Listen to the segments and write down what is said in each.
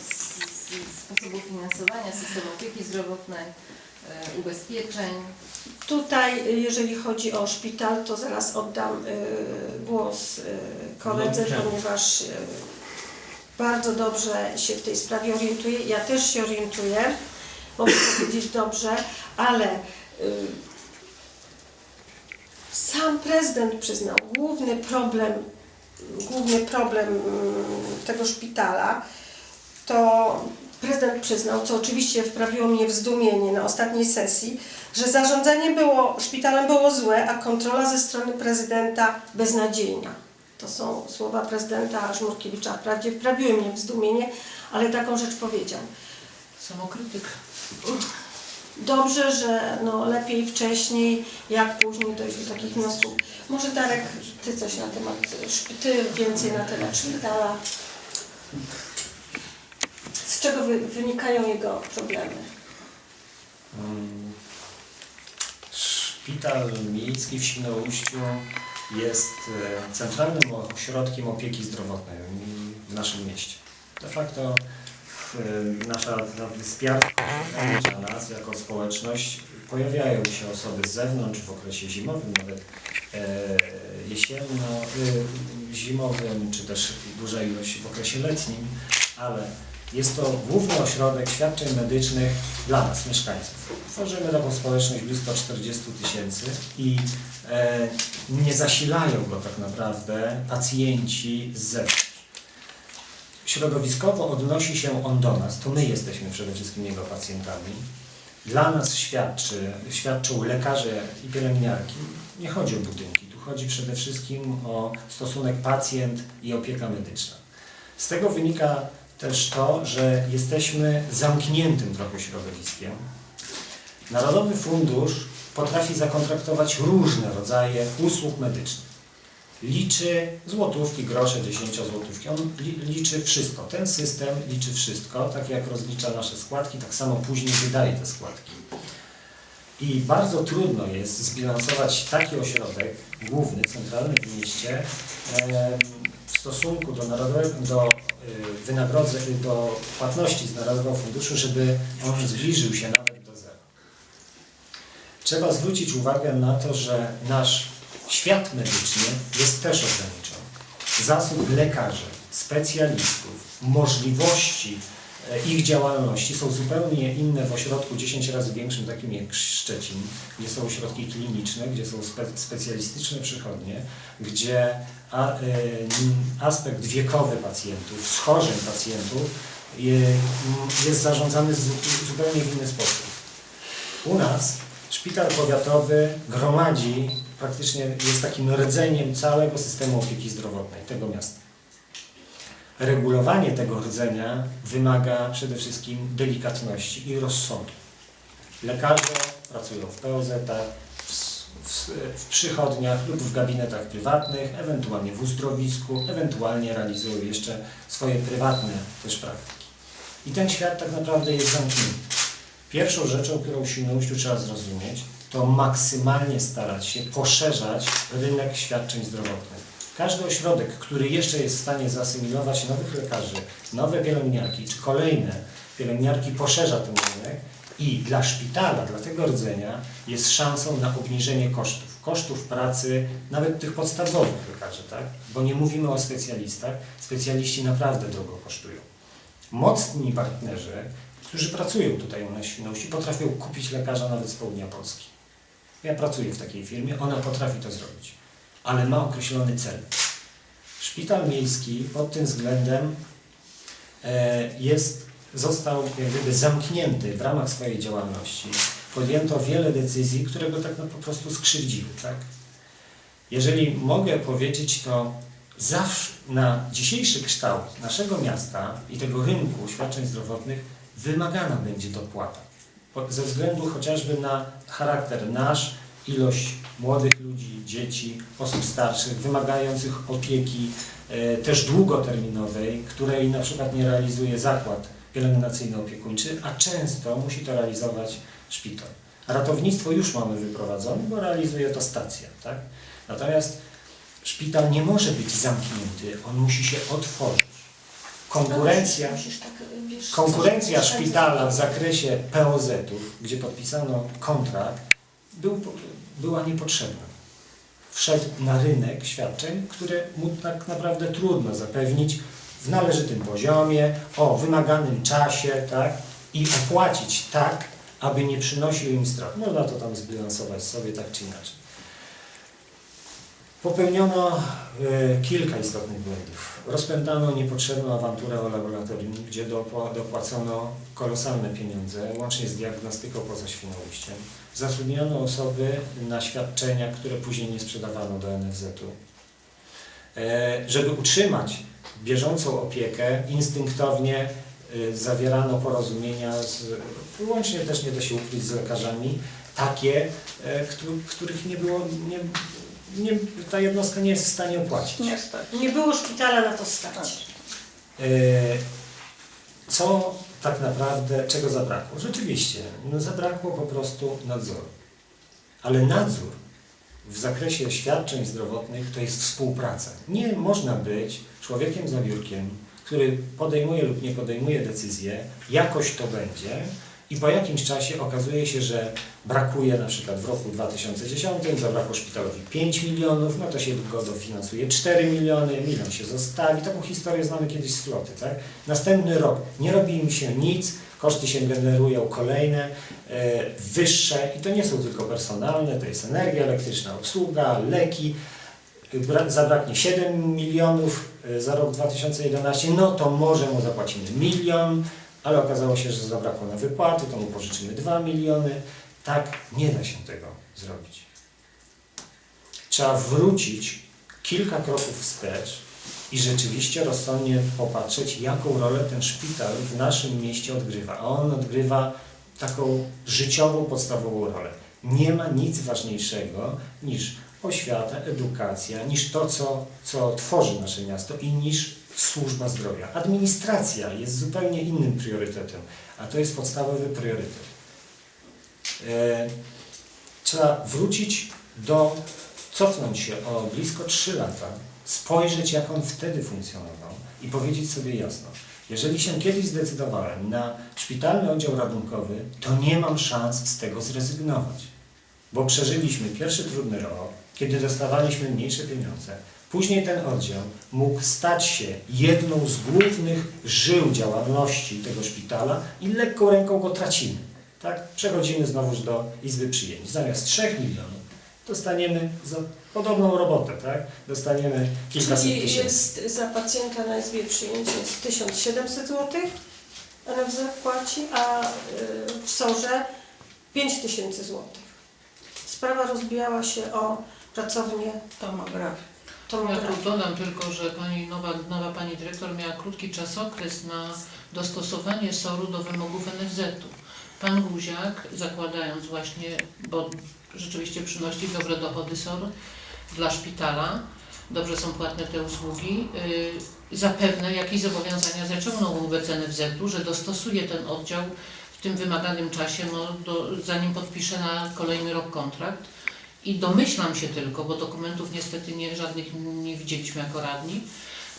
z, z sposobu finansowania systemu opieki zdrowotnej, e, ubezpieczeń. Tutaj, jeżeli chodzi o szpital, to zaraz oddam y, głos y, koledze, Dobrze. ponieważ y, bardzo dobrze się w tej sprawie orientuje. Ja też się orientuję, mogę powiedzieć dobrze, ale y, sam prezydent przyznał główny problem, główny problem mm, tego szpitala to prezydent przyznał, co oczywiście wprawiło mnie w zdumienie na ostatniej sesji, że zarządzanie było, szpitalem było złe, a kontrola ze strony prezydenta beznadziejna. To są słowa prezydenta Żmurkiewicza. Wprawdzie wprawiły mnie w zdumienie, ale taką rzecz powiedział. Samokrytyk. Dobrze, że no, lepiej wcześniej, jak później dojść do takich wniosków. Może Darek, Ty coś na temat, Ty więcej na temat szpitala. Czego wy, wynikają jego problemy? Mm, Szpital miejski w Świnoujściu jest e, centralnym ośrodkiem opieki zdrowotnej w naszym mieście. De facto e, nasza wyspiarka nas jako społeczność pojawiają się osoby z zewnątrz w okresie zimowym, nawet e, jesienno, zimowym, czy też ilość w okresie letnim, ale jest to główny ośrodek świadczeń medycznych dla nas, mieszkańców. Tworzymy taką społeczność blisko 40 tysięcy i e, nie zasilają go tak naprawdę pacjenci z zewnątrz. Środowiskowo odnosi się on do nas, to my jesteśmy przede wszystkim jego pacjentami. Dla nas świadczy, świadczą lekarze i pielęgniarki. Nie chodzi o budynki, tu chodzi przede wszystkim o stosunek pacjent i opieka medyczna. Z tego wynika też to, że jesteśmy zamkniętym trochę środowiskiem. Narodowy Fundusz potrafi zakontraktować różne rodzaje usług medycznych. Liczy złotówki, grosze, dziesięciozłotówki. On li, liczy wszystko. Ten system liczy wszystko. Tak jak rozlicza nasze składki, tak samo później wydaje te składki. I bardzo trudno jest zbilansować taki ośrodek, główny, centralny w mieście, stosunku do, narodowego, do y, wynagrodzeń, do płatności z Narodowego Funduszu, żeby on zbliżył się nawet do zera. Trzeba zwrócić uwagę na to, że nasz świat medyczny jest też ograniczony. Zasób lekarzy, specjalistów, możliwości ich działalności są zupełnie inne w ośrodku 10 razy większym, takim jak Szczecin, gdzie są ośrodki kliniczne, gdzie są spe, specjalistyczne przychodnie, gdzie a, e, m, aspekt wiekowy pacjentów, schorzeń pacjentów je, m, jest zarządzany zu- zupełnie w inny sposób. U nas szpital powiatowy gromadzi, praktycznie jest takim rdzeniem całego systemu opieki zdrowotnej tego miasta. Regulowanie tego rdzenia wymaga przede wszystkim delikatności i rozsądku. Lekarze pracują w POZ-ach, w, w, w przychodniach lub w gabinetach prywatnych, ewentualnie w uzdrowisku, ewentualnie realizują jeszcze swoje prywatne też praktyki. I ten świat tak naprawdę jest zamknięty. Pierwszą rzeczą, którą w trzeba zrozumieć, to maksymalnie starać się poszerzać rynek świadczeń zdrowotnych. Każdy ośrodek, który jeszcze jest w stanie zasymilować nowych lekarzy, nowe pielęgniarki czy kolejne pielęgniarki, poszerza ten rynek i dla szpitala, dla tego rdzenia jest szansą na obniżenie kosztów. Kosztów pracy, nawet tych podstawowych lekarzy, tak? Bo nie mówimy o specjalistach. Specjaliści naprawdę drogo kosztują. Mocni partnerzy, którzy pracują tutaj w Świnoujściu, potrafią kupić lekarza nawet z południa Polski. Ja pracuję w takiej firmie, ona potrafi to zrobić, ale ma określony cel. Szpital miejski pod tym względem e, jest, został jak zamknięty w ramach swojej działalności. Podjęto wiele decyzji, które go tak no, po prostu skrzywdziły. Tak? Jeżeli mogę powiedzieć, to zawsze na dzisiejszy kształt naszego miasta i tego rynku świadczeń zdrowotnych wymagana będzie dopłata. Ze względu chociażby na charakter nasz, ilość młodych ludzi, dzieci, osób starszych, wymagających opieki e, też długoterminowej, której na przykład nie realizuje zakład pielęgnacyjno-opiekuńczy, a często musi to realizować szpital. Ratownictwo już mamy wyprowadzone, bo realizuje to stacja. Tak? Natomiast szpital nie może być zamknięty, on musi się otworzyć. konkurencja, tak, konkurencja szpitala w zakresie POZ-ów, gdzie podpisano kontrakt, był, była niepotrzebna. Wszedł na rynek świadczeń, które mu tak naprawdę trudno zapewnić w należytym poziomie, o wymaganym czasie, tak, i opłacić tak, aby nie przynosił im strat. Można to tam zbilansować sobie tak czy inaczej. Popełniono e, kilka istotnych błędów. Rozpętano niepotrzebną awanturę o laboratorium, gdzie dopła- dopłacono kolosalne pieniądze, łącznie z diagnostyką poza Świnoujściem. Zatrudniono osoby na świadczenia, które później nie sprzedawano do NFZ-u. E, Żeby utrzymać bieżącą opiekę, instynktownie e, zawierano porozumienia, z, łącznie też nie da się ukryć z lekarzami, takie, e, któ- których nie było, nie, nie, ta jednostka nie jest w stanie opłacić. Niestety. Nie było szpitala na to stać. E, Co tak naprawdę, czego zabrakło? Rzeczywiście, no zabrakło po prostu nadzoru. Ale nadzór w zakresie świadczeń zdrowotnych to jest współpraca. Nie można być człowiekiem za biurkiem, który podejmuje lub nie podejmuje decyzje, jakoś to będzie i po jakimś czasie okazuje się, że brakuje na przykład w roku 2010 zabrakło szpitalowi 5 milionów, no to się go dofinansuje 4 miliony, milion się zostawi. Taką historię znamy kiedyś z floty, tak? Następny rok nie robi im się nic, koszty się generują kolejne, e, wyższe i to nie są tylko personalne, to jest energia elektryczna, obsługa, leki. Bra- Zabraknie 7 milionów e, za rok 2011, no to może mu zapłacimy milion, ale okazało się, że zabrakło na wypłaty, to mu pożyczymy 2 miliony. Tak nie da się tego zrobić. Trzeba wrócić kilka kroków wstecz i rzeczywiście rozsądnie popatrzeć, jaką rolę ten szpital w naszym mieście odgrywa. A on odgrywa taką życiową, podstawową rolę. Nie ma nic ważniejszego niż oświata, edukacja, niż to, co, co tworzy nasze miasto i niż służba zdrowia. Administracja jest zupełnie innym priorytetem, a to jest podstawowy priorytet. E, trzeba wrócić do, cofnąć się o blisko 3 lata, spojrzeć jak on wtedy funkcjonował i powiedzieć sobie jasno, jeżeli się kiedyś zdecydowałem na szpitalny oddział radunkowy, to nie mam szans z tego zrezygnować. Bo przeżyliśmy pierwszy trudny rok, kiedy dostawaliśmy mniejsze pieniądze. Później ten oddział mógł stać się jedną z głównych żył działalności tego szpitala i lekką ręką go tracimy. Tak? Przechodzimy znowuż do Izby Przyjęć. Zamiast 3 milionów dostaniemy za podobną robotę, tak? Dostaniemy kilkaset Czyli tysięcy. jest za pacjenta na izbie przyjęcia jest 1700 zł, NFZ płaci, a y, w SOR-ze 5000 zł. Sprawa rozbijała się o pracownię Tomografia. Ja tu dodam tylko, że pani nowa, nowa pani dyrektor miała krótki czasokres na dostosowanie SOR-u do wymogów NFZ-u. Pan Guziak, zakładając właśnie, bo rzeczywiście przynosi dobre dochody SOR dla szpitala, dobrze są płatne te usługi, yy, zapewne jakieś zobowiązania zaciągnął wobec NFZ-u, że dostosuje ten oddział w tym wymaganym czasie, no, do, zanim podpisze na kolejny rok kontrakt. I domyślam się tylko, bo dokumentów niestety nie, żadnych nie widzieliśmy jako radni,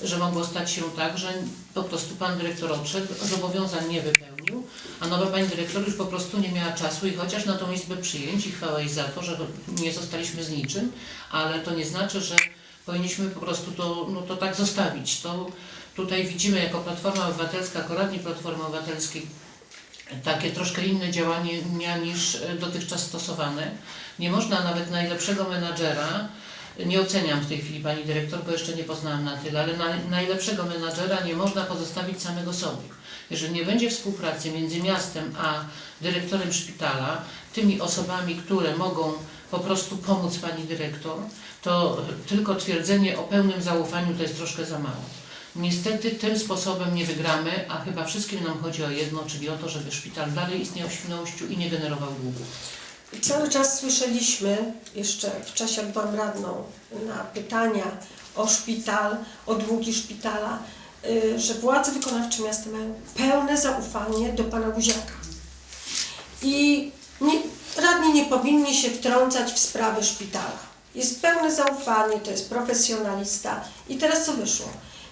że mogło stać się tak, że po prostu pan dyrektor odszedł, zobowiązań nie wypełnił, a nowa pani dyrektor już po prostu nie miała czasu i chociaż na tą izbę przyjęć i chwała jej za to, że nie zostaliśmy z niczym, ale to nie znaczy, że powinniśmy po prostu to, no to tak zostawić. To tutaj widzimy jako Platforma Obywatelska, jako radni Platformy Obywatelskiej takie troszkę inne działania niż e, dotychczas stosowane. Nie można nawet najlepszego menadżera, nie oceniam w tej chwili pani dyrektor, bo jeszcze nie poznałam na tyle, ale na, najlepszego menadżera nie można pozostawić samego sobie. Jeżeli nie będzie współpracy między miastem a dyrektorem szpitala, tymi osobami, które mogą po prostu pomóc pani dyrektor, to tylko twierdzenie o pełnym zaufaniu to jest troszkę za mało. Niestety tym sposobem nie wygramy, a chyba wszystkim nam chodzi o jedno, czyli o to, żeby szpital dalej istniał w Świnoujściu i nie generował długów. Cały czas słyszeliśmy, jeszcze w czasie jak byłam radną, na pytania o szpital, o długi szpitala, y, że władze wykonawcze miasta mają pełne zaufanie do pana Guziaka. I nie, radni nie powinni się wtrącać w sprawy szpitala. Jest pełne zaufanie, to jest profesjonalista. I teraz co wyszło?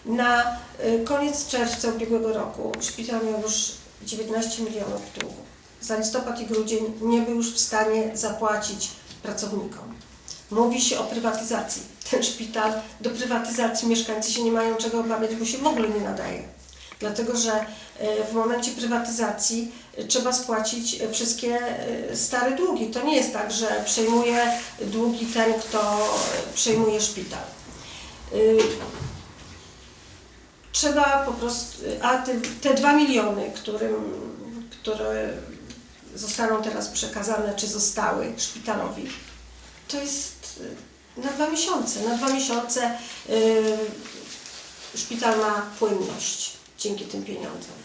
Na y, koniec czerwca ubiegłego roku szpital miał już 19 milionów długu. Za listopad i grudzień nie był już w stanie zapłacić pracownikom. Mówi się o prywatyzacji. Ten szpital do prywatyzacji mieszkańcy się nie mają czego obawiać, bo się w ogóle nie nadaje. Dlatego, że y, w momencie prywatyzacji y, trzeba spłacić wszystkie stare długi. To nie jest tak, że przejmuje długi ten, kto przejmuje szpital. Trzeba po prostu, a te, te dwa miliony, którym, które zostaną teraz przekazane, czy zostały szpitalowi, to jest y, na dwa miesiące. Na dwa miesiące y, szpital ma płynność dzięki tym pieniądzom.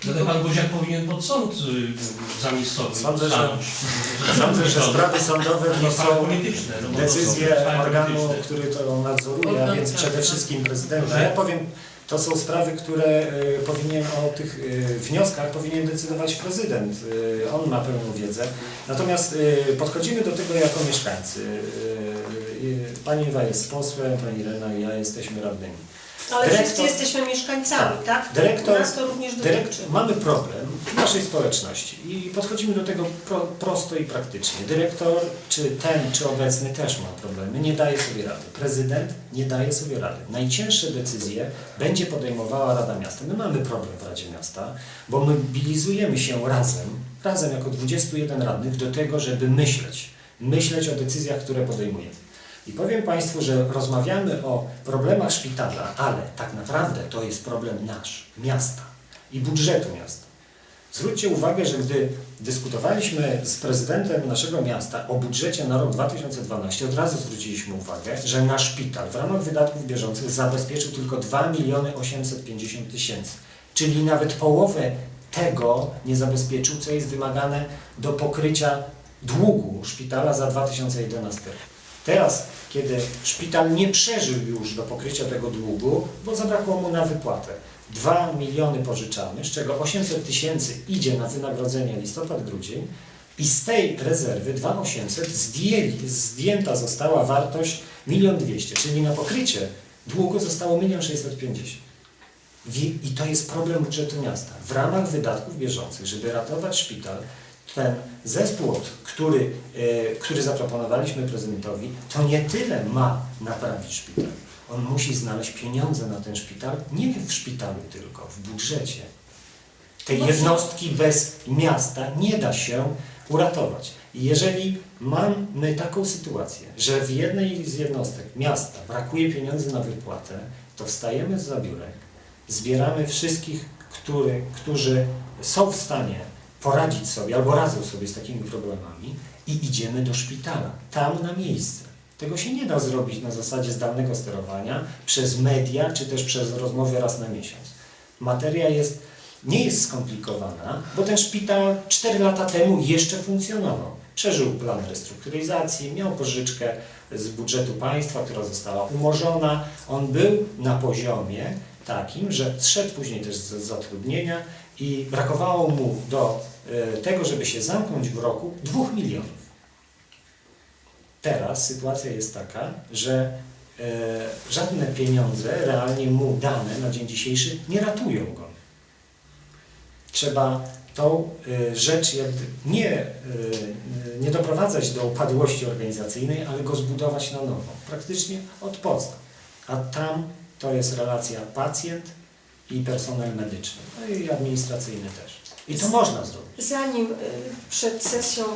Dlatego pan Guziak powinien pod sąd y, zamiejscowy Sądzę, że-. Sądzę, że sprawy sądowe Nie to sprawy są polityczne. No są decyzje organu, polityczne. który to nadzoruje, a więc przede wszystkim prezydenta. Ja powiem, to są sprawy, które y, powinien o tych y, wnioskach powinien decydować prezydent. Y, On ma pełną wiedzę. Natomiast podchodzimy do tego jako mieszkańcy. Pani Ewa jest posłem, pani Irena i ja jesteśmy radnymi. Ale Dyrektor- wszyscy jesteśmy mieszkańcami, tak? Dyrektor- Nas to również dotyczy. Dyrekt, mamy problem w naszej społeczności i podchodzimy do tego pro, prosto i praktycznie. Dyrektor, czy ten, czy obecny też ma problemy, nie daje sobie rady. Prezydent nie daje sobie rady. Najcięższe decyzje będzie podejmowała Rada Miasta. My mamy problem w Radzie Miasta, bo mobilizujemy się razem, razem jako 21 radnych do tego, żeby myśleć. Myśleć o decyzjach, które podejmujemy. I powiem Państwu, że rozmawiamy o problemach szpitala, ale tak naprawdę to jest problem nasz, miasta i budżetu miasta. Zwróćcie uwagę, że gdy dyskutowaliśmy z prezydentem naszego miasta o budżecie na rok 2012, od razu zwróciliśmy uwagę, że na szpital w ramach wydatków bieżących zabezpieczył tylko 2 miliony 850 tysięcy, czyli nawet połowę tego nie zabezpieczył, co jest wymagane do pokrycia długu szpitala za 2011 rok. Teraz, kiedy szpital nie przeżył już do pokrycia tego długu, bo zabrakło mu na wypłatę. 2 miliony pożyczamy, z czego 800 tysięcy idzie na wynagrodzenie listopad-grudzień i z tej rezerwy 2800 zdjęli, zdjęta została wartość 1 200 czyli na pokrycie długu zostało 1 650 Wi- I to jest problem budżetu miasta. W ramach wydatków bieżących, żeby ratować szpital, ten zespół, który, e, który zaproponowaliśmy prezydentowi, to nie tyle ma naprawić szpital. On musi znaleźć pieniądze na ten szpital, nie w szpitalu tylko, w budżecie. Tej No, jednostki bez miasta nie da się uratować. I jeżeli mamy taką sytuację, że w jednej z jednostek miasta brakuje pieniędzy na wypłatę, to wstajemy za biurek, zbieramy wszystkich, który, którzy są w stanie poradzić sobie albo radzą sobie z takimi problemami i idziemy do szpitala, tam na miejsce. Tego się nie da zrobić na zasadzie zdalnego sterowania przez media czy też przez rozmowy raz na miesiąc. Materia jest, nie jest skomplikowana, bo ten szpital 4 lata temu jeszcze funkcjonował. Przeżył plan restrukturyzacji, miał pożyczkę z budżetu państwa, która została umorzona. On był na poziomie takim, że zszedł później też z zatrudnienia i brakowało mu do tego, żeby się zamknąć w roku, dwóch milionów. Teraz sytuacja jest taka, że e, żadne pieniądze realnie mu dane na dzień dzisiejszy nie ratują go. Trzeba tą e, rzecz nie, e, nie doprowadzać do upadłości organizacyjnej, ale go zbudować na nowo, praktycznie od podstaw. A tam to jest relacja pacjent i personel medyczny, no i administracyjny też. I to można zrobić. Zanim y, przed sesją y,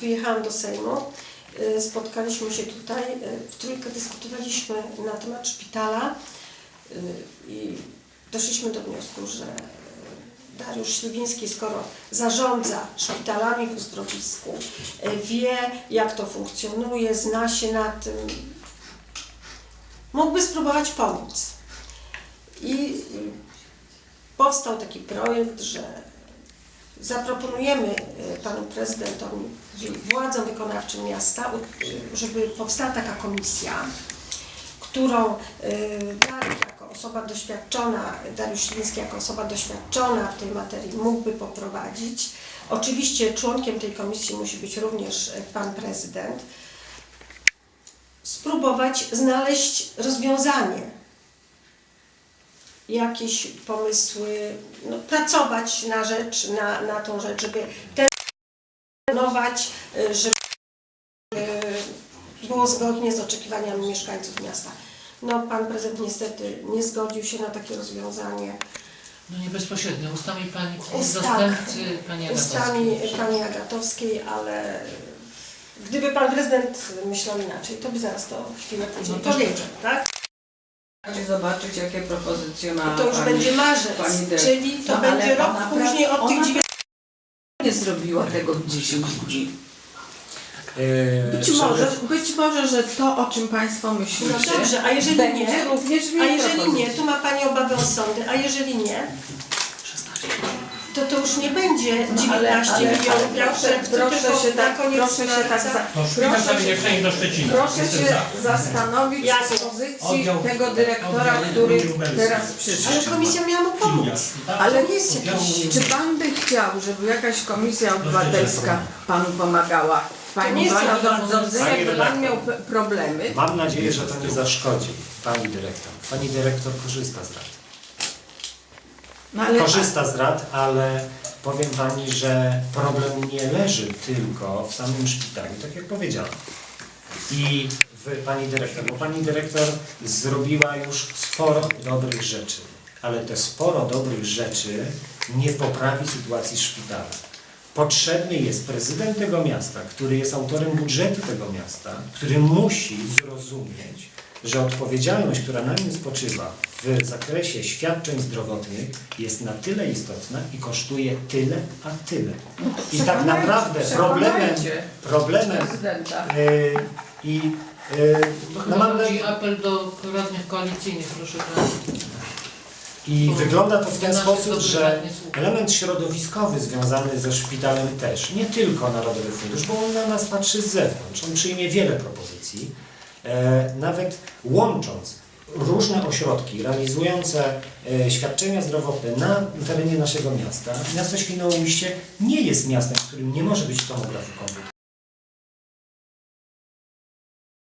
wyjechałam do Sejmu, y, spotkaliśmy się tutaj, w trójkę dyskutowaliśmy na temat szpitala i doszliśmy do wniosku, że Dariusz Śliwiński, skoro zarządza szpitalami w uzdrowisku, wie jak to funkcjonuje, zna się na tym, mógłby spróbować pomóc. I powstał taki projekt, że zaproponujemy y, panu prezydentowi, władzom wykonawczym miasta, żeby powstała taka komisja, którą y, Dariusz jako osoba doświadczona, Dariusz Śliński jako osoba doświadczona w tej materii mógłby poprowadzić. Oczywiście członkiem tej komisji musi być również y, pan prezydent. Spróbować znaleźć rozwiązanie jakieś pomysły, no, pracować na rzecz, na, na tą rzecz, żeby terminować, y, żeby y, było zgodnie z oczekiwaniami mieszkańców miasta. No, pan prezydent niestety nie zgodził się na takie rozwiązanie. No nie bezpośrednio, ustami pani zastępcy pani ustami Agatowskiej. pani Agatowskiej, ale gdyby pan prezydent myślał inaczej, to by zaraz to chwilę później No powiedział, tak? Chcecie zobaczyć, jakie propozycje ma To już pani, będzie marzec, pani dyrektor. czyli to No, ale będzie rok później od tych ona dziewięciu. nie zrobiła tego w 10 dni. Yy, Być może, być może, że to, o czym Państwo myślicie, No dobrze, a jeżeli będzie nie, również w a jej jeżeli nie, propozycji. tu ma Pani obawę o sądy, a jeżeli nie, to to już nie będzie 19 No, ale, ale, milionów jak w proszę, czerwcu, proszę tylko się na tak, koniec proszę się tak za, szpital proszę się, przejść do Szczecina. proszę Jestem się za. zastanowić Jasne. z pozycji Oddział- tego dyrektora, oddział który teraz Ale przyszedł. komisja miała mu pomóc. Ale jest jakiś... Czy Pan by chciał, żeby jakaś komisja obywatelska Panu pomagała nie Pani jest zarządzeniu, Pani jakby Pan redaktor. miał p- problemy? Mam nadzieję, że to nie zaszkodzi Pani dyrektor. Pani dyrektor korzysta z rad. No ale, Korzysta z rad, ale powiem Pani, że problem nie leży tylko w samym szpitalu, tak jak powiedziałam. I w Pani dyrektor, bo Pani dyrektor zrobiła już sporo dobrych rzeczy, ale te sporo dobrych rzeczy nie poprawi sytuacji szpitala. Potrzebny jest prezydent tego miasta, który jest autorem budżetu tego miasta, który musi zrozumieć, że odpowiedzialność, która na nim spoczywa w zakresie świadczeń zdrowotnych jest na tyle istotna i kosztuje tyle, a tyle. I tak naprawdę problemem, problemem yy, i yy, To no mam nadzieję, apel do radnych koalicyjnych, proszę Pana. I Bo wygląda to w ten naszych sposób, że element środowiskowy związany ze szpitalem też, nie tylko Narodowy Fundusz, bo on na nas patrzy z zewnątrz, on przyjmie wiele propozycji, e, nawet łącząc różne ośrodki realizujące e, świadczenia zdrowotne na terenie naszego miasta, miasto Świnoujście nie jest miastem, w którym nie może być tomografu.